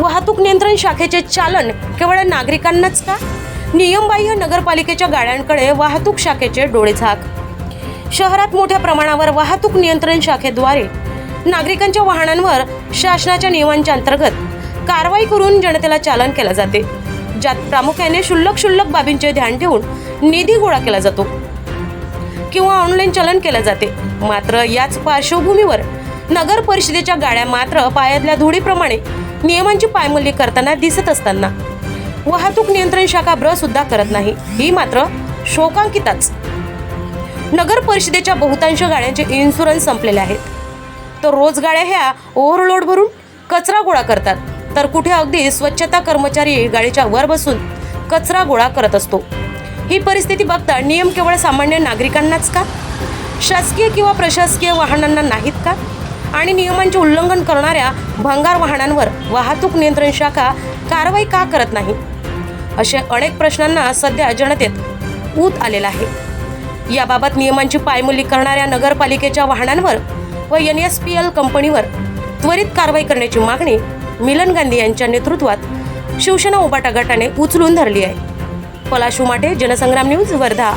वाहतूक नियंत्रण शाखेचे चालन केवळ नागरिकांनाच का? नियमबाह्य नगरपालिकेच्या गाड्यांकडे वाहतूक शाखेचे डोळे झाक. शहरात मोठ्या प्रमाणावर वाहतूक नियंत्रण शाखेद्वारे नागरिकांच्या वाहनांवर शासनाच्या नियमांच्या अंतर्गत कारवाई करून जनतेला चालन केले जाते ज्यात प्रामुख्याने क्षुल्लक शुल्लक बाबींचे ध्यान ठेवून निधी गोळा केला जातो किंवा ऑनलाईन चलन केले जाते. मात्र याच पार्श्वभूमीवर नगर परिषदेच्या गाड्या मात्र पायातल्या धुळीप्रमाणे नियमांची पायमल्ली करताना दिसत असताना. वाहतूक नियंत्रण शाखा ब्र सुद्धा करत नाही. ही मात्र शोकांकिताच. नगर परिषदेच्या बहुतांश गाड्यांचे इन्शुरन्स संपलेले आहेत. तर रोज गाड्या ह्या ओव्हरलोड भरून कचरा गोळा करतात. तर कुठे अगदी स्वच्छता कर्मचारी गाडीच्या वर बसून कचरा गोळा करत असतो. ही परिस्थिती बघता नियम केवळ सामान्य नागरिकांनाच का? शासकीय किंवा प्रशासकीय वाहनांना नाहीत का? आणि नियमांचे उल्लंघन करणाऱ्या भंगार वाहनांवर वाहतूक नियंत्रण शाखा कारवाई का करत नाही? असे अनेक प्रश्नांना सध्या जनतेत ऊत आलेला आहे. याबाबत नियमांची पायमुली करणाऱ्या नगरपालिकेच्या वाहनांवर व एन एस पी एल कंपनीवर त्वरित कारवाई करण्याची मागणी मिलन गांधी यांच्या नेतृत्वात शिवसेना उबाटा गटाने उचलून धरली आहे. पलाशू माटे जनसंग्राम न्यूज वर्धा.